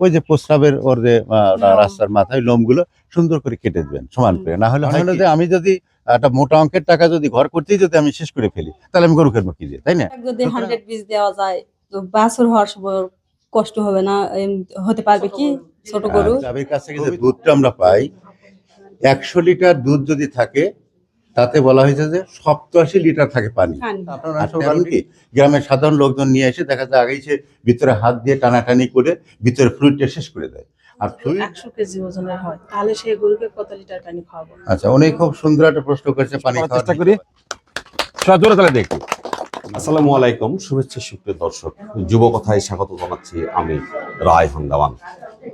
ওই যে প্রস্রাবের ওর যে আহ, রাস্তার মাথায় লোমগুলো সুন্দর করে কেটে দেবেন সমান করে। না হলে হয় যে আমি যদি একটা মোটা অঙ্কের টাকা যদি ঘর করতেই যদি আমি শেষ করে ফেলি তাহলে আমি গরু কিনবো কি দিয়ে তাই না? যদি হান্ড্রেড পিস দেওয়া যায় তো বাছুর হওয়ার সময় কষ্ট হবে না হতে পারবে কি? ছোট গরু। গাভীর কাছ থেকে যে দুধটা আমরা পাই একশো লিটার দুধ যদি থাকে তাতে বলা হয়েছে যে সপ্তাশি লিটার থাকে পানি। কারণ কি গ্রামের সাধারণ লোকজন নিয়ে এসে দেখা যায় আগেই সে ভিতরে হাত দিয়ে টানাটানি করে ভিতরে ফ্লুইডটা শেষ করে দেয়। আর ফ্লুইড একশো কেজি ওজনের হয়। তাহলে সেই গরুকে কত লিটার পানি খাওয়াবো? আচ্ছা খুব সুন্দর একটা প্রশ্ন করেছে পানি খাওয়ার চেষ্টা করি। জোরে তাহলে দেখি। আসসালামু আলাইকুম শুভেচ্ছা সুপ্রিয় দর্শক। যুব কথায় স্বাগত জানাচ্ছি আমি রায় হান্দাওয়ান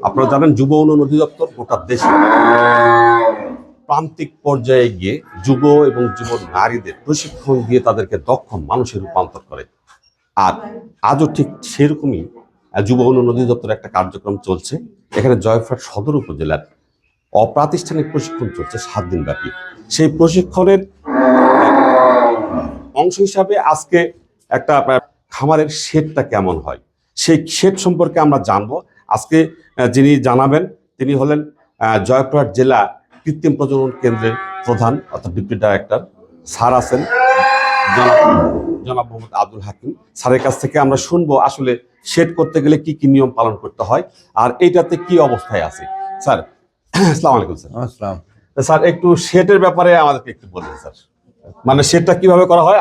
আপনারা জানেন যুব উন্নয়ন অধিদপ্তর গোটা দেশে প্রান্তিক পর্যায়ে গিয়ে যুব এবং যুব নারীদের প্রশিক্ষণ দিয়ে তাদেরকে দক্ষ মানুষে রূপান্তর করে। আর আজও ঠিক সেরকমই যুব উন্নয়ন অধিদপ্তরের একটা কার্যক্রম চলছে। এখানে জয়ফ্রাট সদর উপজেলার অপ্রাতিষ্ঠানিক প্রশিক্ষণ চলছে সাত দিন ব্যাপী। সেই প্রশিক্ষণের অংশ হিসাবে আজকে একটা খামারের শেডটা কেমন হয়? সেই শেড সম্পর্কে আমরা জানব। আজকে যিনি জানাবেন তিনি হলেন জয়পুরহাট জেলা কৃত্রিম প্রজনন কেন্দ্রের প্রধান অর্থাৎ ডিপ্টি ডাইরেক্টর স্যার আছেন জনাব মোহাম্মদ আব্দুল হাকিম স্যারের কাছ থেকে আমরা শুনব আসলে শেড করতে গেলে কি কি নিয়ম পালন করতে হয় আর এইটাতে কি অবস্থায় আছে। স্যার আসসালামু আলাইকুম স্যার। আসসালাম। স্যার একটু শেডের ব্যাপারে আমাদেরকে একটু বলবেন স্যার। মানে শেডটা কীভাবে করা হয়?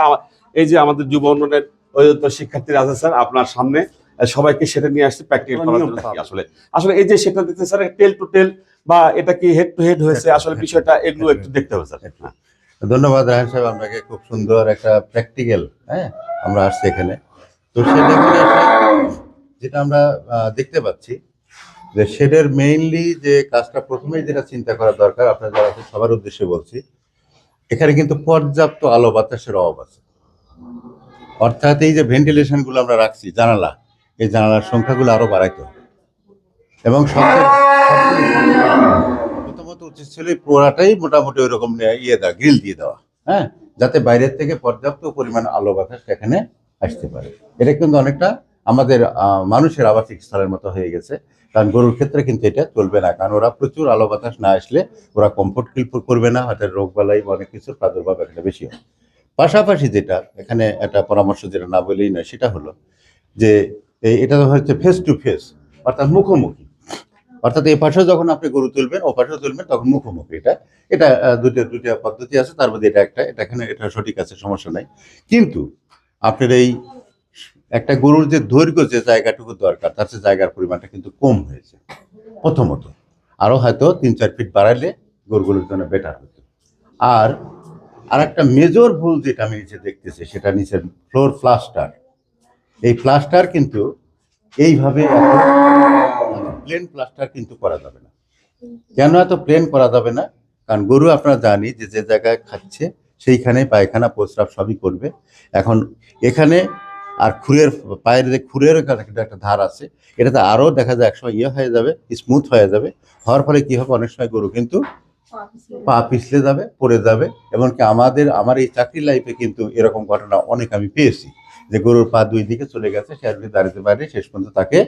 এই যে আমাদের যুব উন্নয়নের অধিদপ্তর শিক্ষার্থীরা আছে স্যার আপনার সামনে সবাইকে সেটা নিয়ে আসছে প্র্যাকটিক্যাল করার জন্য আসলে। আসলে এই যে সেটা দেখতে স্যার টেল টু টেল বা এটা কি হেড টু হেড হয়েছে? আসলে বিষয়টা এগুলো একটু দেখতে হবে স্যার। ধন্যবাদ রায়ন সাহেব আপনাকে খুব সুন্দর একটা প্র্যাকটিক্যাল হ্যাঁ আমরা আসছি এখানে। তো সেটা যেটা আমরা দেখতে পাচ্ছি যে শেডের মেইনলি যে কাজটা প্রথমেই যেটা চিন্তা করা দরকার আপনার যারা সবার উদ্দেশ্যে বলছি এখানে কিন্তু পর্যাপ্ত আলো বাতাসের অভাব আছে। অর্থাৎ এই যে ভেন্টিলেশনগুলো আমরা রাখছি জানালা এই জানালার সংখ্যাগুলো আরও বাড়াইতে হবে। এবং সবচেয়ে উচিত ছিল পোড়াটাই মোটামুটি ওইরকম ইয়ে দেওয়া গ্রিল দিয়ে দেওয়া হ্যাঁ? যাতে বাইরের থেকে পর্যাপ্ত পরিমাণ আলো বাতাস এখানে আসতে পারে। এটা কিন্তু অনেকটা আমাদের মানুষের আবাসিক স্থলের মতো হয়ে গেছে। কারণ গরুর ক্ষেত্রে কিন্তু এটা চলবে না। কারণ ওরা প্রচুর আলো বাতাস না আসলে ওরা কমফোর্ট ফিল করবে না হয়তো বা অনেক কিছুর প্রাদুর্ভাব এখানে বেশি হয়। পাশাপাশি যেটা, এখানে একটা পরামর্শ যেটা না বলেই নয়, সেটা হলো যে এটা হচ্ছে ফেস টু ফেস অর্থাৎ মুখোমুখি। অর্থাৎ এই পাশেও যখন আপনি গরু তুলবেন, ও পাশেও তুলবেন, তখন মুখোমুখি এটা। এটা দুটো দুটো পদ্ধতি আছে, তার মধ্যে এটা একটা, এটা এখানে, এটা সঠিক আছে, সমস্যা নাই। কিন্তু আপনার এই একটা গরুর যে দৈর্ঘ্য, যে জায়গাটুকু দরকার, তার সে জায়গার পরিমাণটা কিন্তু কম হয়েছে, প্রথমত। আরও হয়তো তিন চার ফিট বাড়াইলে গরুগুলোর জন্য বেটার হতো। আর আর একটা মেজর ভুল যেটা আমি নিচে দেখতেছি, সেটা নিচের ফ্লোর প্লাস্টার এই প্লাস্টার কিন্তু এইভাবে প্লেন প্লাস্টার কিন্তু করা যাবে না। কেন এত প্লেন করা যাবে না? কারণ গরু আপনারা জানি যে যে জায়গায় খাচ্ছে, সেইখানে পায়খানা, প্রস্রাব সবই করবে। এখন এখানে আর খুরের পায়ের যে খুরের একটা ধার আছে, এটাতে আরও দেখা যায় একসময় ইয়ে হয়ে যাবে, স্মুথ হয়ে যাবে। হওয়ার ফলে কি হবে? অনেক সময় গরু কিন্তু পা পিছলে যাবে, পড়ে যাবে। এমনকি আমাদের, আমার এই চাকরি লাইফে কিন্তু এরকম ঘটনা অনেক আমি পেয়েছি। যে গরুর পা দুই দিকে চলে গেছে, সে আর দাঁড়াতে পারে শেষ পর্যন্ত তাকে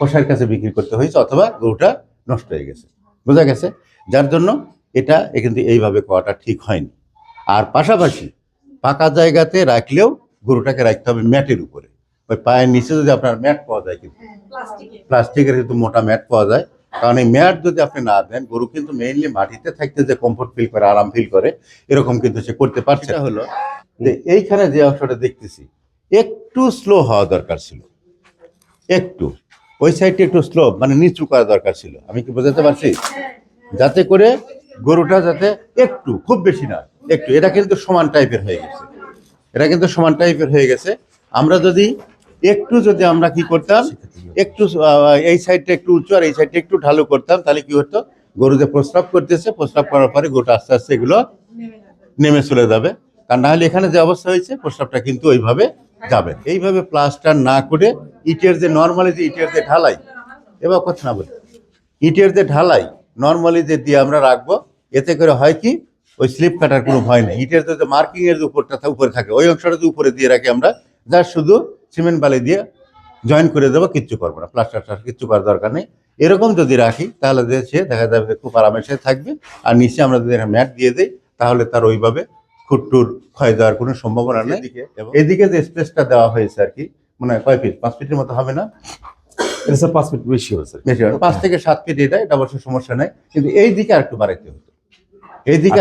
কষার কাছে বিক্রি করতে হয়েছে অথবা গরুটা নষ্ট হয়ে গেছে। বোঝা গেছে? যার জন্য এটা কিন্তু এইভাবে করাটা ঠিক হয়নি। আর পাশাপাশি পাকা জায়গাতে রাখলেও গরুটাকে রাখতে হবে ম্যাটের উপরে। ওই পায়ের নিচে যদি আপনার ম্যাট পাওয়া যায় কিন্তু প্লাস্টিকের। কিন্তু মোটা ম্যাট পাওয়া যায়। কারণ এই ম্যাট যদি আপনি না দেন গরু কিন্তু মেইনলি মাটিতে থাকতে যে কমফোর্ট ফিল করে আরাম ফিল করে এরকম কিন্তু সে করতে পারছে না। হলো যে এইখানে যে অংশটা দেখতেছি একটু স্লো হওয়া দরকার ছিল। একটু। ওই সাইডটা একটু স্লো মানে নিচু করা দরকার ছিল। আমি কি বোঝাতে পারছি? যাতে করে গরুটা যাতে একটু, খুব বেশি না, একটু। এটা কিন্তু সমান টাইপের হয়ে গেছে। এটা কিন্তু সমান টাইপের হয়ে গেছে। আমরা যদি একটু যদি আমরা কি করতাম, একটু এই সাইডটা একটু উঁচু আর এই সাইডটা একটু ঢালু করতাম, তাহলে কি হতো? গরু যে প্রস্রাব করতেছে, প্রস্রাব করার পরে গরুটা আস্তে আস্তে এগুলো নেমে চলে যাবে। কারণ না হলে এখানে যে অবস্থা হয়েছে, প্রস্রাবটা কিন্তু ওইভাবে যাবে। এইভাবে প্লাস্টার না করে ইটের যে নর্মালি যে ইটের যে ঢালাই, এবার কথা না বলি। ইটের যে ঢালাই নর্মালি যে দিয়ে আমরা রাখব, এতে করে হয় কি, ওই স্লিপ কাটার কোনো ভয় নেই। ইটের যে মার্কিং এর যে উপরটা উপরে থাকে, ওই অংশটা যে উপরে দিয়ে রাখি আমরা, যা শুধু সিমেন্ট বালি দিয়ে জয়েন করে দেবো, কিচ্ছু করব না। প্লাস্টার কিচ্ছু করার দরকার নেই। এরকম যদি রাখি, তাহলে সে দেখা যাবে খুব আরামের সাথে থাকবে। আর নিচে আমরা যদি ম্যাট দিয়ে দিই, তাহলে তার ওইভাবে খুট্টুর ক্ষয় দেওয়ার কোনো সম্ভাবনা নেই। এদিকে যে স্পেসটা দেওয়া হয়েছে আর কি মানে কয় ফিট পাঁচ ফিটের মতো হবে না? এটা পাঁচ ফিট বেশি হয়েছে বেশি হবে। পাঁচ থেকে সাত ফিট এটা এটা অবশ্য সমস্যা নেই। কিন্তু এই দিকে আর একটু বাড়াইতে হতো।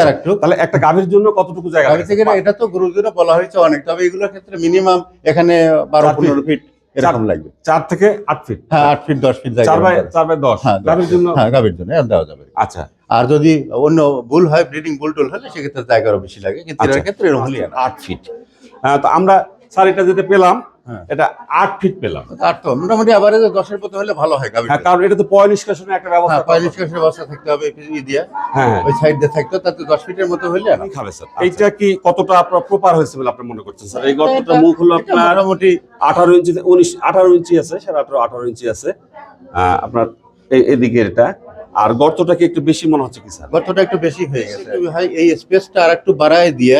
আর একটু তাহলে একটা গাভীর জন্য কতটুকু জায়গা থেকে এটা তো গরুর জন্য বলা হয়েছে অনেক। তবে এগুলোর ক্ষেত্রে মিনিমাম এখানে বারো পনেরো ফিট এরকম লাগবে। চার থেকে আট ফিট হ্যাঁ আট ফিট দশ ফিট জায়গা চার বাই চার বাই দশ। হ্যাঁ গাভীর জন্য হ্যাঁ গাভীর জন্য দেওয়া যাবে। আচ্ছা। আর যদি অন্য বুল হয় ব্রিডিং বুল টুল হলে সেক্ষেত্রে জায়গারও বেশি লাগে কিন্তু এর আচ্ছা। ক্ষেত্রে এরকম হলেই আট ফিট হ্যাঁ তো আমরা স্যার এটা যেতে পেলাম হ্যাঁ। এটা আট ফিট পেলাম। আর তো মোটামুটি আবার দশের হলে ভালো হয় হ্যাঁ কারণ এটা তো পয় নিষ্কাশনের একটা ব্যবস্থা হ্যাঁ ব্যবস্থা থাকতে হবে ই দিয়ে। হ্যাঁ ওই সাইড দিয়ে থাকতো তাতে দশ ফিটের মতো হলে খাবে স্যার। এইটা কি কতটা আপনার প্রপার হয়েছে বলে আপনি মনে করছেন স্যার? এই গর্তটা মুখ হলো আপনার মোটামুটি আঠারো ইঞ্চি উনিশ আঠারো ইঞ্চি আছে সাড়ে আঠারো আঠারো ইঞ্চি আছে। আপনার এই এদিকে এটা। আর গর্তটা কি একটু বেশি মনে হচ্ছে কি স্যার? গর্তটা একটু বেশি হয়ে গেছে। একটু ভাই এই স্পেসটা আর একটু বাড়ায় দিয়ে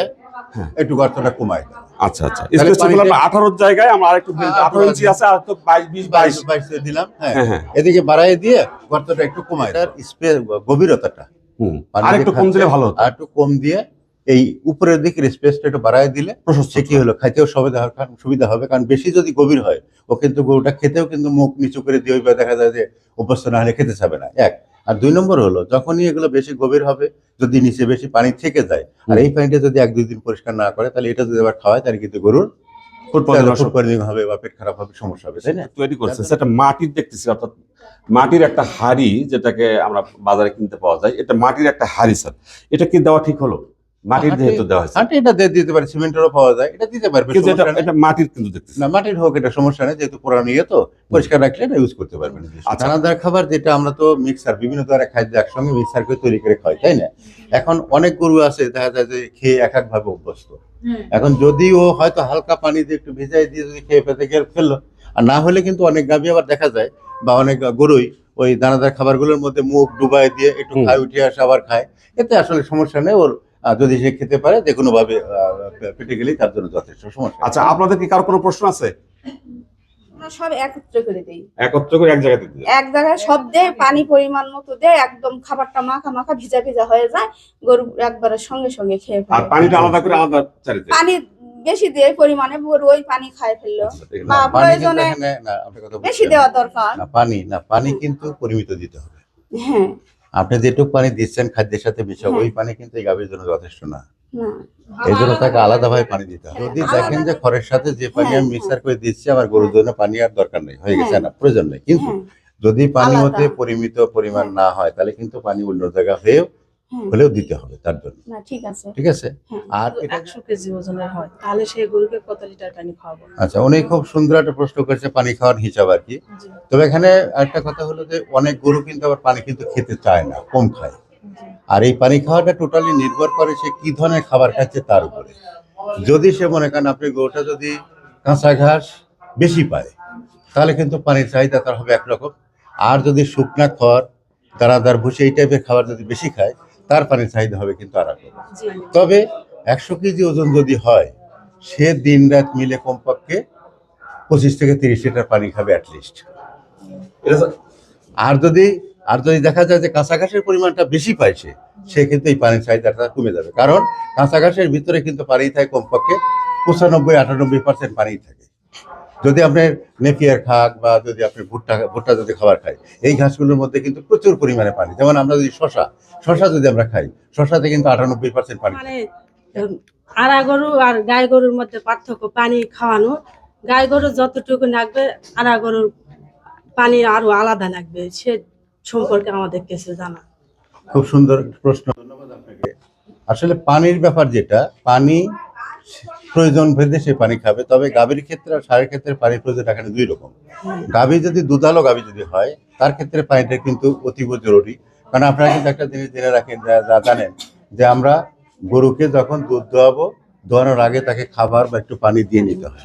হ্যাঁ। একটু গর্তটা কমায় দেয় আচ্ছা আচ্ছা। স্পেসটা পানিতে- আমরা আঠারোর জায়গায় আমরা আরেকটু হ্যাঁ, আঠারো ইঞ্চি আছে আর তো বাইশ বিশ বাইশ বাইশ। বাইশ দিলাম হ্যাঁ। হ্যাঁ হ্যাঁ। এদিকে বাড়ায় দিয়ে গর্তটা একটু কমায় তার স্পেস গভীরতাটা। হুম। আর একটু কম দিলে ভালো হতো। আর একটু কম দিয়ে এই উপরের দিকের স্পেসটা একটু বাড়ায় দিলে প্রশস্ত কি হলো খাইতেও সুবিধা হবে কারণ সুবিধা হবে কারণ বেশি যদি গভীর হয় ও কিন্তু গরুটা খেতেও কিন্তু মুখ নিচু করে দিয়ে দেখা যায় যে অভ্যস্ত না হলে খেতে চাবে না। এক আর দুই নম্বর হলো যখনই এগুলো বেশি গভীর হবে যদি নিচে বেশি পানি থেকে যায় আর এই পানিটা যদি এক দুই দিন পরিষ্কার না করে তাহলে এটা যদি আবার খাওয়ায় তাহলে কিন্তু গরুর হবে বা পেট খারাপ হবে সমস্যা হবে তাই না? তৈরি করছে। সেটা মাটির দেখতেছি অর্থাৎ মাটির একটা হাড়ি যেটাকে আমরা বাজারে কিনতে পাওয়া যায় এটা মাটির একটা হাড়ি স্যার। এটা কি দেওয়া ঠিক হলো? মাটির যেহেতু দেওয়া হয়েছে। এটা দিয়ে দিতে পারে সিমেন্টেরও পাওয়া যায় এটা দিতে পারবে কিন্তু এটা এটা মাটির কিন্তু দেখতেছি। না মাটির হোক এটা সমস্যা নেই যেহেতু পুরানো ইয়ে তো পরিষ্কার রাখলে এটা ইউজ করতে পারবেন। আচ্ছা। দানাদার খাবার যেটা আমরা তো মিক্সার বিভিন্ন ধরনের খাদ্য একসঙ্গে মিক্সার করে তৈরি করে খাই তাই না? এখন অনেক গরু আছে দেখা যায় যে খেয়ে এক এক ভাবে অভ্যস্ত এখন যদি ও হয়তো হালকা পানি দিয়ে একটু ভিজাই দিয়ে যদি খেয়ে পেতে গিয়ে ফেলল আর না হলে কিন্তু অনেক গাভী আবার দেখা যায় বা অনেক গরুই ওই দানাদার খাবারগুলোর মধ্যে মুখ ডুবাই দিয়ে একটু খায় উঠে আসে আবার খায় এতে আসলে সমস্যা নেই ওর যদি সে খেতে পারে যে কোনো ভাবে পেটে গেলেই তার জন্য যথেষ্ট সমস্যা আচ্ছা আপনাদের কি কারও কোনো প্রশ্ন আছে? সব একত্র করে দেই। একত্র করে এক জায়গায় এক জায়গায় সব দেয় পানি পরিমাণ মতো দেয় একদম খাবারটা মাখা মাখা ভিজা ভিজা হয়ে যায় গরু একবারে সঙ্গে সঙ্গে খেয়ে আর পানিটা আলাদা করে আলাদা চারিতে? পানি বেশি দিয়ে পরিমাণে গরু ওই পানি খায় ফেলল। আচ্ছা। বা প্রয়োজনে বেশি। দেওয়া দরকার। পানি না পানি কিন্তু পরিমিত দিতে হবে। হ্যাঁ। আপনি যেটুকু পানি দিচ্ছেন খাদ্যের সাথে মিশা। ওই পানি কিন্তু এই গাভীর জন্য যথেষ্ট না এই জন্য তাকে আলাদাভাবে পানি দিতে হবে যদি দেখেন যে খড়ের সাথে যে পানি আমি হ্যাঁ, মিক্সার করে দিচ্ছি আমার গরুর জন্য পানি আর দরকার নেই হয়ে গেছে হ্যাঁ। না প্রয়োজন নেই কিন্তু হ্যাঁ যদি পানি। হতে পরিমিত পরিমাণ। না হয় তাহলে কিন্তু পানি অন্য জায়গা হয়েও হ্যাঁ হলেও দিতে হবে তার জন্য। না ঠিক আছে। ঠিক আছে? হ্যাঁ। আর এটা একশো কেজি ওজনের হয়। তাহলে সেই গরুকে কত লিটার পানি খাওয়াবো? আচ্ছা উনি খুব সুন্দর একটা প্রশ্ন করেছে পানি খাওয়ার হিসাব আর কি। তবে এখানে একটা কথা হলো যে অনেক গরু কিন্তু আবার পানি কিন্তু খেতে চায় না কম খায়। আর এই পানি খাওয়াটা টোটালি নির্ভর করে সে কি ধরনের খাবার খাচ্ছে তার উপরে। যদি সে মনে করেন আপনি গরুটা যদি কাঁচা ঘাস বেশি পায় তাহলে কিন্তু পানির চাহিদা তার হবে একরকম। আর যদি শুকনা খড় দানাদার ভুসি এই টাইপের খাবার যদি বেশি খায় তার পানির চাহিদা হবে কিন্তু আর তবে একশো কেজি ওজন যদি হয় সে দিন রাত মিলে কমপক্ষে পঁচিশ থেকে তিরিশ লিটার পানি খাবে অ্যাটলিস্ট আর যদি আর যদি দেখা যায় যে কাঁচা ঘাসের পরিমাণটা বেশি পাইছে সে কিন্তু এই পানির চাহিদাটা কমে যাবে। কারণ কাঁচা ঘাসের ভিতরে কিন্তু পানি থাকে কমপক্ষে পঁচানব্বই আটানব্বই পার্সেন্ট পানি থাকে। যদি আপনি নেপিয়ার খাক বা যদি আপনি ভুট্টা ভুট্টা যদি খাবার খাই এই ঘাসগুলোর মধ্যে কিন্তু প্রচুর পরিমাণে পানি। যেমন আমরা যদি শশা শশা যদি আমরা খাই শশাতে কিন্তু আটানব্বই পার্সেন্ট পানি মানে আড়া গরু আর গাই গরুর মধ্যে পার্থক্য পানি খাওয়ানো। গাই গরু যতটুকু লাগবে আড়া গরুর পানি আরও আলাদা লাগবে। সে সম্পর্কে আমাদের কিছু জানা। খুব সুন্দর প্রশ্ন। ধন্যবাদ আপনাকে। আসলে পানির ব্যাপার যেটা পানি প্রয়োজন ভেদে সে পানি খাবে। তবে গাভীর ক্ষেত্রে আর সারের ক্ষেত্রে পানির প্রয়োজন এখানে দুই রকম। গাভী যদি দুধালো গাভী যদি হয় তার ক্ষেত্রে পানিটা কিন্তু অতীব জরুরি। কারণ আপনারা কিন্তু একটা জিনিস জেনে রাখেন যা- জানেন যে আমরা গরুকে যখন দুধ দোয়াবো দোয়ানোর আগে তাকে খাবার বা একটু পানি দিয়ে নিতে হয়।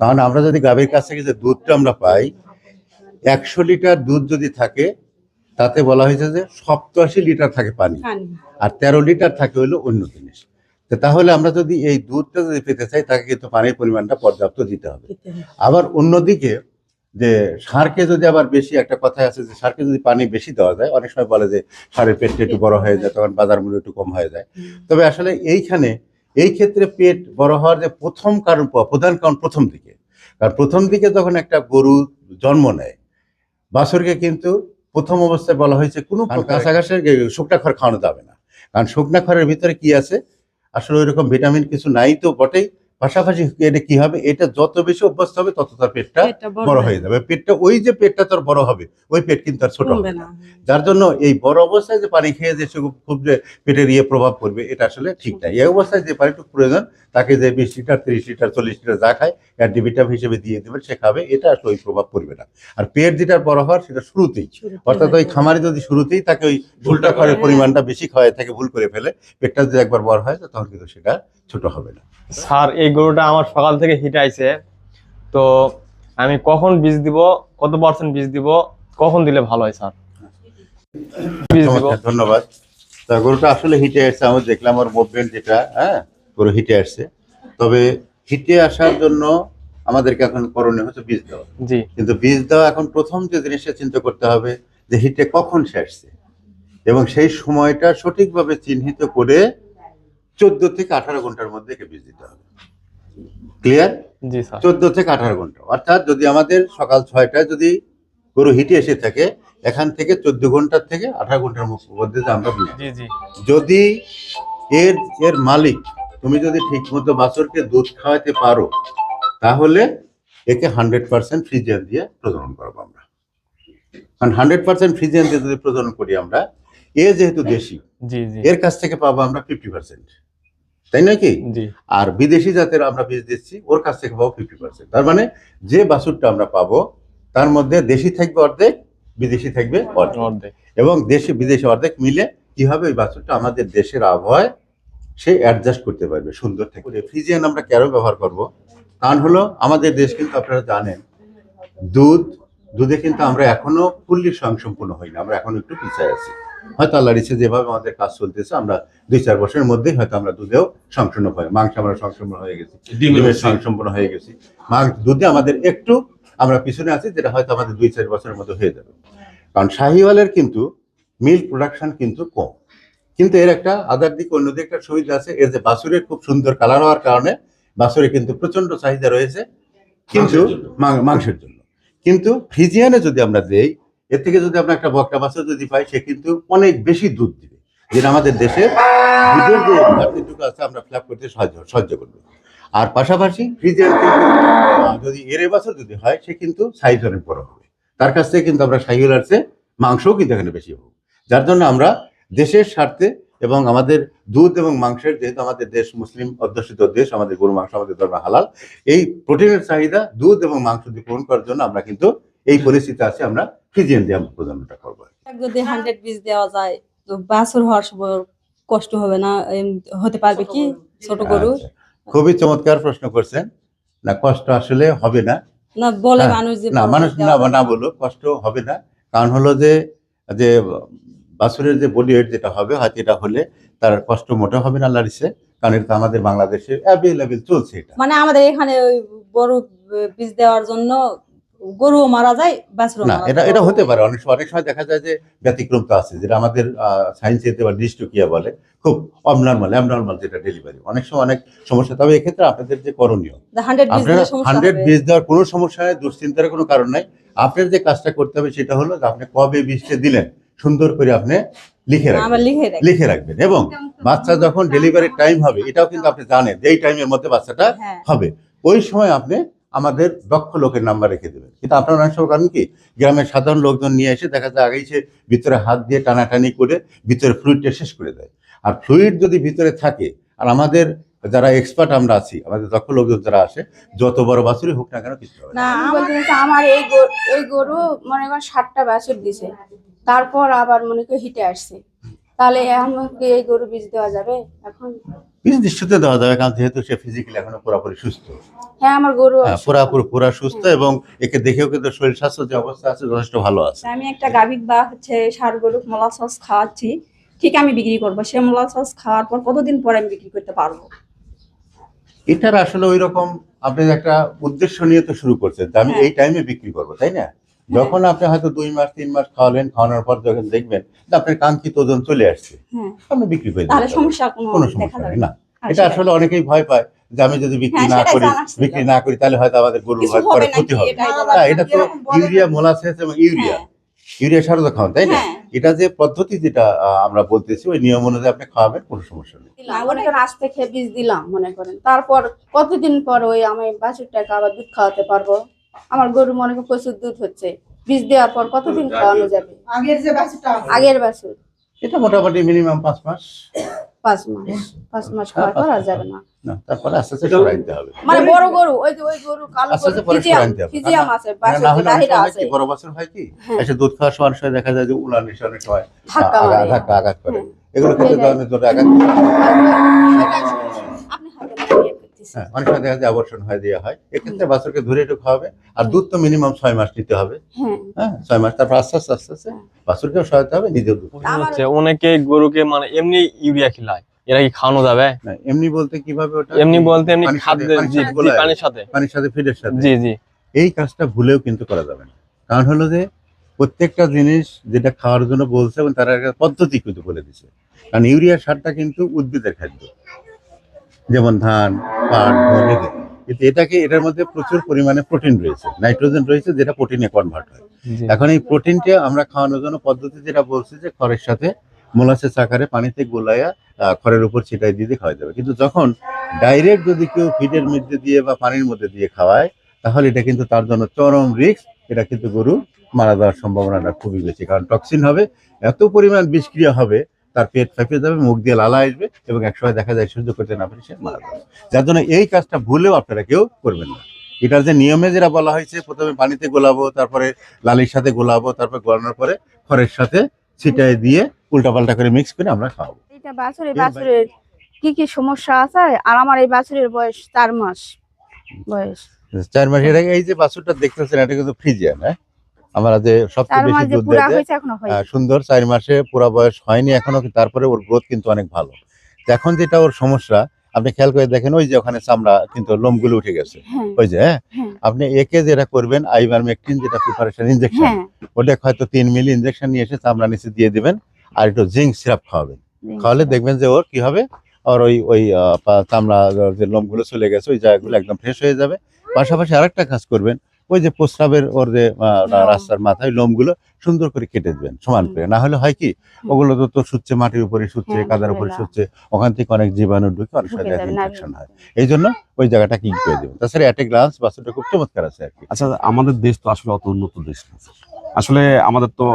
কারণ আমরা যদি গাভীর কাছ থেকে যে দুধটা আমরা পাই একশো লিটার দুধ যদি থাকে তাতে বলা হয়েছে যে সপ্তাশি লিটার থাকে পানি। আর তেরো লিটার থাকে হলো অন্য জিনিস। তাহলে আমরা যদি এই দুধটা যদি পেতে চাই তাকে কিন্তু পানির পরিমাণটা পর্যাপ্ত দিতে হবে। আবার অন্যদিকে যে সারকে যদি আবার বেশি একটা কথা আছে যে সারকে যদি পানি বেশি দেওয়া যায় অনেক সময় বলে যে সারের পেটটা একটু বড় হয়ে যায় তখন বাজার মূল্য একটু কম হয়ে যায়। তবে আসলে এইখানে এই ক্ষেত্রে পেট বড় হওয়ার যে প্রথম কারণ প্রধান কারণ প্রথম দিকে। কারণ প্রথম দিকে যখন একটা গরু জন্ম নেয় বাছরকে কিন্তু প্রথম অবস্থায় বলা হয়েছে কোনো কাছাকাছি শুকনা খড় খাওয়ানো যাবে না। কারণ শুকনা খড়ের ভিতরে কি আছে? আসলে ওইরকম ভিটামিন কিছু নাই তো বটেই। পাশাপাশি এটা কি হবে? এটা যত বেশি অভ্যস্ত হবে তত তার পেটটা বড় হয়ে যাবে। পেটটা ওই যে পেটটা তোর বড় হবে ওই পেট কিন্তু আর ছোট হবে না। যার জন্য এই বড় অবস্থায় যে পানি খেয়ে যে খুব- খুব যে পেটের ইয়ে প্রভাব পড়বে এটা আসলে ঠিক নাই। এই অবস্থায় যে পানিটুকু প্রয়োজন তাকে যে বিশ লিটার তিরিশ লিটার চল্লিশ লিটার যা খায় অ্যান্টি ভিটামিন হিসেবে দিয়ে দেবেন সে খাবে এটা আসলে ওই প্রভাব পড়বে না। আর পেট যেটার বড় হওয়ার সেটা শুরুতেই। অর্থাৎ ওই খামারে যদি শুরুতেই তাকে ওই ভুলটা খড়ের পরিমাণটা বেশি খাওয়ায় থাকে ভুল করে ফেলে পেটটা যদি একবার বড় হয় তখন কিন্তু সেটা ছোট হবে না। স্যার এই গরুটা আমার সকাল থেকে হিটে আইছে। তো আমি কখন বীজ দিব কত পার্সেন্ট বীজ দিব কখন দিলে ভালো হয় স্যার? বীজ দিব। ধন্যবাদ। তা গরুটা আসলে হিটে আসছে আমি দেখলাম ওর মুভমেন্ট যেটা হ্যাঁ গরু হিটে আসছে তবে হিটে আসার জন্য আমাদেরকে এখন করণীয় হচ্ছে বীজ দেওয়া। জি। কিন্তু বীজ দেওয়া এখন প্রথম যে জিনিসটা চিন্তা করতে হবে যে হিটে কখন সে আসছে এবং সেই সময়টা সঠিকভাবে চিহ্নিত করে চোদ্দ থেকে আঠারো ঘণ্টার মধ্যে একে বীজ দিতে হবে। ক্লিয়ার চোদ্দ থেকে আঠারো ঘণ্টা। অর্থাৎ যদি আমাদের সকাল ছয়টায় যদি গরু হিটে এসে থাকে এখান থেকে চোদ্দ ঘণ্টার থেকে আঠারো ঘণ্টার মধ্যে আমরা যদি এর এর মালিক তুমি যদি ঠিকমতো বাছরকে দুধ খাওয়াতে পারো তাহলে একে হান্ড্রেড পার্সেন্ট ফ্রিজিয়ান দিয়ে প্রজনন করব আমরা। কারণ হান্ড্রেড পার্সেন্ট ফ্রিজিয়ান দিয়ে যদি প্রজনন করি আমরা এ যেহেতু দেশি জি জি। এর কাছ থেকে পাবো আমরা ফিফটি পার্সেন্ট তাই নাকি আর বিদেশি জাতের আমরা বীজ দিচ্ছি ওর কাছ থেকে পাবো ফিফটি পার্সেন্ট তার মানে যে বাছুরটা আমরা পাবো তার মধ্যে দেশি থাকবে অর্ধেক বিদেশি থাকবে অর্ধেক। অর্ধেক। এবং দেশে বিদেশে অর্ধেক মিলে কি হবে ওই বাছুরটা আমাদের দেশের আবহাওয়ায় সে অ্যাডজাস্ট করতে পারবে সুন্দর থেকে ফ্রিজিয়ান আমরা কেন ব্যবহার করব? কারণ হলো আমাদের দেশ কিন্তু আপনারা জানেন দুধ দুধে কিন্তু আমরা এখনও ফুললি স্বয়ংসম্পূর্ণ হই না আমরা এখনও একটু পিছিয়ে আছি। হয়তো আল্লাহর ইচ্ছে যেভাবে আমাদের কাজ চলতেছে আমরা দুই চার বছরের মধ্যেই হয়তো আমরা দুধেও সংসন্ন হয়ে মাংস আমরা সংসম্পন্ন হয়ে গেছি ডিমের সংসম্পন্ন হয়ে গেছি। মাংস দুধে আমাদের একটু আমরা পিছনে আছি যেটা হয়তো আমাদের দুই চার বছরের মধ্যে হয়ে যাবে। কারণ শাহিওয়ালের কিন্তু মিল্ক প্রোডাকশন কিন্তু কম। কিন্তু এর একটা আদার দিক অন্যদিকে একটা সুবিধা আছে এর যে বাছুরের খুব সুন্দর কালার হওয়ার কারণে বাছুরে কিন্তু প্রচণ্ড চাহিদা রয়েছে কিন্তু মাংসের জন্য। কিন্তু ফ্রিজিয়ানে যদি আমরা দেই এর থেকে যদি আমরা একটা বকটা বাছুর যদি পাই সে কিন্তু অনেক বেশি দুধ দিবে। যেটা আমাদের দেশে দুধের যে ঘাটতিটুকু আছে আমরা ফ্ল্যাপ করতে সাহায্য সাহায্য করবে। আর পাশাপাশি আহ, যদি এরে বাছুর যদি হয় সে কিন্তু সাইজ অনেক বড় হবে। তার কাছ থেকে কিন্তু আমরা শাহিওয়াল আসছে মাংসও কিন্তু এখানে বেশি হবে যার জন্য আমরা দেশের স্বার্থে এবং আমাদের দুধ এবং মাংসের যেহেতু আমাদের দেশ মুসলিম অধ্যুষিত দেশ আমাদের গরু মাংস আমাদের ধর্ম হালাল এই প্রোটিনের চাহিদা দুধ এবং মাংস দিয়ে পূরণ করার জন্য আমরা কিন্তু এই পরিস্থিতি আছে আমরা ফ্রিজিয়ান দিয়ে আমরা প্রদানটা করব যদি হান্ড্রেড বীজ দেওয়া যায় তো বাছুর হওয়ার সময় কষ্ট হবে না? হতে পারবে কি? ছোট গরু। আচ্ছা। খুবই চমৎকার প্রশ্ন করছেন। না কষ্ট আসলে হবে না। না বলে হ্যাঁ, মানুষ যে না মানুষ না না বলুক কষ্ট হবে না। কারণ হলো যে যে বাছুরের যে বডি ওয়েট যেটা হবে হয়তো এটা হলে তার কষ্ট মোটা হবে না আল্লাহর ইচ্ছে। কারণ এটা আমাদের বাংলাদেশে অ্যাভেলেবেল চলছে এটা। মানে আমাদের এখানে ওই বড় বীজ দেওয়ার জন্য গরুও মারা যায় বাছুরও না এটা এটা হতে পারে। অনেক সময় অনেক সময় দেখা যায় যে ব্যতিক্রম তো আছে যেটা আমাদের সায়েন্সেতে বা ডিস্টোকিয়া বলে খুব অবনর্মাল অ্যাবনর্মাল যেটা ডেলিভারি অনেক সময় অনেক সমস্যা তবে এক্ষেত্রে আপনাদের যে করণীয় আপনারা সমস্যা হান্ড্রেড। বীজ দেওয়ার কোনো সমস্যা নেই দুশ্চিন্তার কোনো কারণ নাই। আপনার যে কাজটা করতে হবে সেটা হলো যে আপনি কবে বীজটা দিলেন সুন্দর করে আপনি লিখে আমরা রাখবেন। লিখে রাখি। লিখে রাখবেন এবং বাচ্চা যখন ডেলিভারির টাইম হবে এটাও কিন্তু আপনি জানেন যে এই টাইমের মধ্যে বাচ্চাটা হ্যাঁ। হবে। ওই সময় আপনি আমাদের দক্ষ লোকের নাম্বার রেখে দেবেন। কিন্তু আপনার অনেক সময় কারণ কি, গ্রামের সাধারণ লোকজন নিয়ে এসে দেখা যায় আগেই সে ভিতরে হাত দিয়ে টানাটানি করে ভিতরে ফ্লুইডটা শেষ করে দেয়। আর ফ্লুইড যদি ভিতরে থাকে, আর আমাদের যারা এক্সপার্ট আমরা আছি, আমাদের দক্ষ লোকজন যারা আসে, যত বড় বাছুরই হোক না কেন কিছু না। আমার এই গরু মনে করেন ষাটটা বাছুর দিছে। তারপর আবার মনে করি হিটে আসছে। তাহলে আমাকে এই গরু বীজ দেওয়া যাবে এখন? বীজ নিশ্চিত দেওয়া যাবে কারণ যেহেতু সে ফিজিক্যালি এখনও পুরোপুরি সুস্থ। হ্যাঁ আমার গরু হ্যাঁ, পুরা সুস্থ এবং একে দেখেও কিন্তু শরীর স্বাস্থ্য যে অবস্থা আছে যথেষ্ট ভালো আছে। আমি একটা বা হচ্ছে সার গরু মোলা সস খাওয়াচ্ছি। ঠিক আমি বিক্রি করব সে মোলা সস খাওয়ার পর কতদিন পর আমি বিক্রি করতে পারব? এটার আসলে ওই রকম আপনি একটা উদ্দেশ্য নিয়ে তো শুরু করছেন আমি হ্যাঁ। এই টাইমে বিক্রি করব তাই না? যখন আপনি হয়তো দুই মাস তিন মাস খাওয়ালেন খাওয়ানোর পর যখন দেখবেন যে আপনার কাঙ্ক্ষিত ওজন চলে আসছে হ্যাঁ। আপনি বিক্রি করে কোনো সমস্যা নেই। না। এটা আসলে। অনেকেই ভয় পায় যে আমি যদি বিক্রি হ্যাঁ, না করি বিক্রি না করি তাহলে হয়তো আমাদের গরু ক্ষতি হবে। না এটা তো ইউরিয়া মোলাসেস এবং ইউরিয়া। হ্যাঁ। ইউরিয়া সার তো খাওয়ান তাই না। এটা যে পদ্ধতি যেটা আমরা বলতেছি ওই নিয়ম অনুযায়ী আপনি খাওয়াবেন কোনো সমস্যা নেই। দিলাম মনে করেন আজ থেকে বীজ দিলাম মনে করেন। তারপর কতদিন পর ওই আমি বাছুরটাকে আবার দুধ খাওয়াতে পারব? আমার গরু মনে করেন প্রচুর দুধ হচ্ছে। বীজ দেওয়ার পর কতদিন খাওয়ানো যাবে? আগের যে বাছুরটা আগের বাছুর। এটা মোটামুটি মিনিমাম পাঁচ মাস। পাঁচ মাস। পাঁচ মাস খাওয়ার পর আর যাবে না। না তারপরে আস্তে আস্তে সরাই দিতে হবে। মানে বড় গরু ওই যে ওই গরু কালো গরু ফিজিয়াম দিতে হবে। ফিজিয়াম আছে বাছুর হয় আছে। বড় বছর হয় কি? হ্যাঁ। এসে দুধ খাওয়ার সময় সময় দেখা যায় যে উলান এসে অনেক সময় ধাক্কা আগা- আঘাত করে। হ্যাঁ। এগুলো সেটাই। ধরনের আঘাত আপনি হাতে লাগিয়ে করতেছেন। হ্যাঁ অনেক সময় দেখা যায় আবর্ষণ হয়ে দেওয়া হয়। এক্ষেত্রে বাছুরকে ধরে একটু খাওয়াবে আর দুধ তো মিনিমাম ছয় মাস নিতে হবে। হ্যাঁ। হ্যাঁ ছয় মাস তারপর আস্তে আস্তে আস্তে আস্তে বাছুরকেও সহায়তা হবে নিজেও দুধ হচ্ছে অনেকে গরুকে মানে এমনি ইউরিয়া খিলায় এরা কি খাওয়ানো যাবে? না, এমনি বলতে কীভাবে ওটা এমনি বলতে এমনি পানির সাথে- পানির জি সাথে জি, পানির সাথে। পানির সাথে ফিডের সাথে। জি জি। এই কাজটা ভুলেও কিন্তু করা যাবে না। কারণ হলো যে প্রত্যেকটা জিনিস যেটা খাওয়ার জন্য বলছে এবং তারা একটা পদ্ধতি কিন্তু বলে দিছে। কারণ ইউরিয়া সারটা কিন্তু উদ্ভিদের খাদ্য। যেমন ধান পাট গম এদের। কিন্তু এটাকে এটার মধ্যে প্রচুর পরিমাণে প্রোটিন রয়েছে নাইট্রোজেন রয়েছে যেটা প্রোটিনে কনভার্ট হয়। এখন এই প্রোটিনটা আমরা খাওয়ানোর জন্য পদ্ধতি যেটা বলছি যে খড়ের সাথে মোলাসেস আকারে পানিতে গোলায়া আহ, খড়ের উপর ছিটাই দিয়ে দিয়ে খাওয়া যাবে কিন্তু যখন ডাইরেক্ট যদি কেউ ফিডের মধ্যে দিয়ে বা পানির মধ্যে দিয়ে খাওয়ায় তাহলে এটা কিন্তু তার জন্য চরম রিস্ক এটা কিন্তু গরু মারা যাওয়ার সম্ভাবনাটা খুবই বেশি। কারণ টক্সিন হবে এত পরিমাণ বিষক্রিয়া হবে তার পেট ফেঁপে যাবে মুখ দিয়ে লালা আসবে এবং একসময় দেখা যায় সহ্য করতে না পারে সে মারা যাবে। যার জন্য এই কাজটা ভুলেও আপনারা কেউ করবেন না। এটার যে নিয়মে যেটা বলা হয়েছে প্রথমে পানিতে গোলাবো তারপরে লালির সাথে গোলাবো তারপরে গোলানোর পরে খড়ের সাথে ছিটাই দিয়ে উল্টাপাল্টা করে মিক্স করে আমরা খাওয়াবো। এটা বাছুরের বাছুরের কি কি সমস্যা আছে? আর আমার এই বাছুরের বয়স চার মাস বয়স। চার মাস এটা এই যে বাছুরটা দেখতেছেন এটা কিন্তু ফ্রিজিয়ান হ্যাঁ? আমরা যে সবচেয়ে বেশি দুধ দেয় সুন্দর চার মাসে পুরা বয়স হয়নি এখনও তারপরে ওর গ্রোথ কিন্তু অনেক ভালো। এখন যেটা ওর সমস্যা আপনি খেয়াল করে দেখেন ওই যে ওখানে চামড়া কিন্তু লোমগুলো উঠে গেছে। হ্যাঁ। ওই যে হ্যাঁ? হ্যাঁ। আপনি একে যেটা করবেন আইবার আইভারমেকটিন যেটা প্রিপারেশন ইনজেকশন হ্যাঁ। ওটা হয়তো তিন মিলি ইনজেকশন নিয়ে এসে চামড়া নিচে দিয়ে দিবেন আর একটু জিঙ্ক সিরাপ খাওয়াবেন। খাওয়ালে দেখবেন যে ওর কি হবে আর ওই ওই চামড়া যে লোমগুলো চলে গেছে ওই জায়গাগুলো একদম ফ্রেশ হয়ে যাবে। পাশাপাশি আরেকটা কাজ করবেন ওই যে প্রস্রাবের ওর যে রাস্তার মাথায় লোমগুলো সুন্দর করে কেটে দেবেন সমান করে। না হলে হয় কি ওগুলো তো তো সুচ্ছে মাটির উপরে শুচ্ছে হ্যাঁ, কাদার উপরে সুচ্ছে ওখান থেকে অনেক জীবাণু ঢুকে অনেক সময় ইনফেকশন হয়। এই জন্য ওই জায়গাটা কি করে দেবেন। তাছাড়া অ্যাট এ গ্লান্স বাচ্চাটা খুব চমৎকার আছে আর কি। আচ্ছা আমাদের দেশ তো আসলে অত উন্নত দেশ না। আসলে আমাদের তো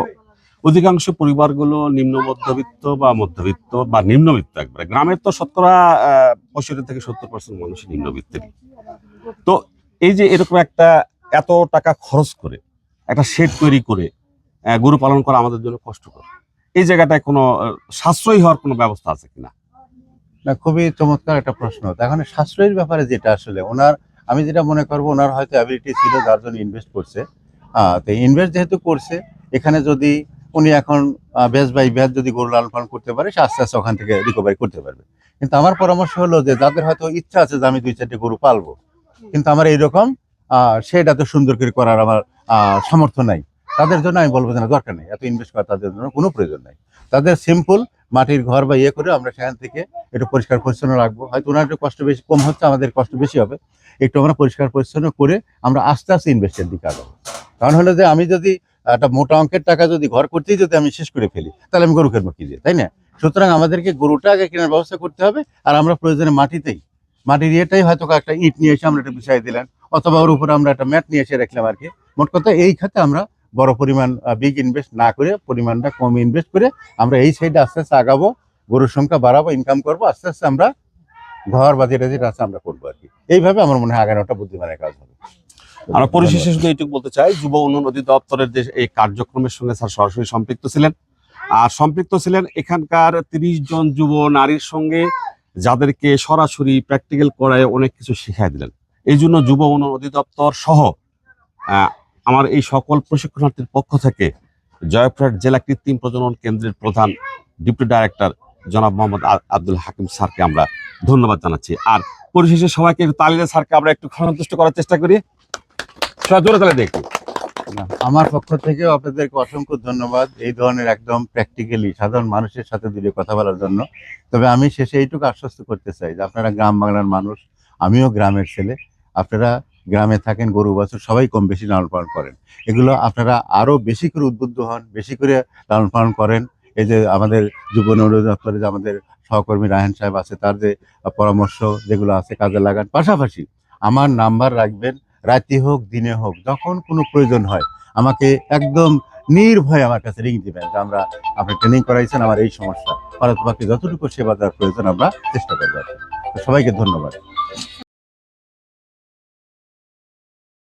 অধিকাংশ পরিবারগুলো নিম্ন মধ্যবিত্ত বা মধ্যবিত্ত বা নিম্নবিত্ত একবারে। গ্রামের তো শতকরা পঁয়ষট্টি থেকে সত্তর পার্সেন্ট মানুষই নিম্নবিত্তেরই। তো এই যে এরকম একটা এত টাকা খরচ করে, একটা শেড তৈরি করে গরু পালন করা আমাদের জন্য কষ্টকর। এই জায়গাটায় কোনো সাশ্রয়ী হওয়ার কোনো ব্যবস্থা আছে কিনা? না, খুবই চমৎকার একটা প্রশ্ন। এখন সাশ্রয়ের ব্যাপারে যেটা আসলে, ওনার, আমি যেটা মনে করব, ওনার হয়তো অ্যাবিলিটি ছিল, যার জন্য ইনভেস্ট করছে। তো ইনভেস্ট যেহেতু করছে, এখানে যদি উনি এখন বেশ বাই ব্যাস যদি গরু লালন পালন করতে পারে, সে আস্তে আস্তে ওখান থেকে রিকভারি করতে পারবে। কিন্তু আমার পরামর্শ হলো যে, যাদের হয়তো ইচ্ছা আছে যে, আমি দুই চারটে গরু পালবো, কিন্তু আমার এইরকম সেটা তো সুন্দর করে করার আমার সামর্থ্য নাই। তাদের জন্য আমি বলব না, দরকার নেই। এত ইনভেস্ট করা তাদের জন্য কোনো প্রয়োজন নাই। তাদের সিম্পল মাটির ঘর বা ইয়ে করে আমরা সেখান থেকে একটু পরিষ্কার পরিচ্ছন্ন রাখব। হয়তো ওনার একটু কষ্ট বেশি, কম হচ্ছে, আমাদের কষ্ট বেশি হবে। একটু আমরা পরিষ্কার পরিচ্ছন্ন করে আমরা আস্তে আস্তে ইনভেস্টের দিকে আগাবো। কারণ হলো যে আমি যদি একটা মোটা অঙ্কের টাকা যদি ঘর করতেই যদি আমি শেষ করে ফেলি, তাহলে আমি গরু কিনবো কি দিয়ে, তাই না? সুতরাং আমাদেরকে গরুটা আগে কেনার ব্যবস্থা করতে হবে। আর আমরা প্রয়োজনে মাটিতেই, মাটির ইয়েটাই হয়তো একটা ইট নিয়ে এসে আমরা একটা বিছাই দিলেন। অথবা ওর উপরে আমরা একটা ম্যাট নিয়ে এসে রাখলাম আর কি। মোট কথা এই খাতে আমরা বড় পরিমাণ বিগ ইনভেস্ট না করে, পরিমাণটা কম ইনভেস্ট করে আমরা এই সাইডে আস্তে আস্তে আগাবো, গরুর সংখ্যা বাড়াবো ইনকাম করব, আস্তে আস্তে আমরা ঘর বা যেটা আছে আমরা করব আর কি। এইভাবে আমার মনে হয় আগানোটা বুদ্ধিমানের কাজ হবে। আমরা পরিশেষে শুধু এইটুকু বলতে চাই, যুব উন্নয়ন অধিদপ্তরের যে এই কার্যক্রমের সঙ্গে স্যার সরাসরি সম্পৃক্ত ছিলেন। আর সম্পৃক্ত ছিলেন এখানকার তিরিশ জন যুব নারীর সঙ্গে, যাদেরকে সরাসরি প্র্যাকটিক্যাল করায় অনেক কিছু শিখাই দিলেন। এই জন্য যুব উন্নয়ন অধিদপ্তর সহ আমার এই সকল প্রশিক্ষণার্থীর পক্ষ থেকে জয়পুরহাট জেলা কৃত্রিম প্রজনন কেন্দ্রের প্রধান ডিপুটি ডাইরেক্টর জনাব মোহাম্মদ আব্দুল হাকিম স্যারকে আমরা ধন্যবাদ জানাচ্ছি। আর পরিশেষে সবাইকে তালিলে স্যারকে আমরা একটু সন্তুষ্ট করার চেষ্টা করি। সবাই জোরে তাহলে দেখি। আমার পক্ষ থেকেও আপনাদেরকে অসংখ্য ধন্যবাদ এই ধরনের একদম প্র্যাকটিক্যালি সাধারণ মানুষের সাথে দূরে কথা বলার জন্য। তবে আমি শেষে এইটুকু আশ্বস্ত করতে চাই যে আপনারা গ্রাম বাংলার মানুষ, আমিও গ্রামের ছেলে। আপনারা গ্রামে থাকেন, গরু, বাছুর, সবাই কম বেশি লালন পালন করেন। এগুলো আপনারা আরও বেশি করে উদ্বুদ্ধ হন, বেশি করে লালন পালন করেন। এই যে আমাদের যুব অনুরোধ দপ্তরে যে আমাদের সহকর্মী রায়হান সাহেব আছে, তার যে পরামর্শ যেগুলো আছে কাজে লাগান। পাশাপাশি আমার নাম্বার রাখবেন, রাতে হোক, দিনে হোক, যখন কোনো প্রয়োজন হয়, আমাকে একদম নির্ভয়ে আমার কাছে রিং দিবেন যে আমরা, আপনি ট্রেনিং করাইছেন, আমার এই সমস্যা। তোমাকে যতটুকু সেবা দেওয়ার প্রয়োজন আমরা চেষ্টা করব। সবাইকে ধন্যবাদ।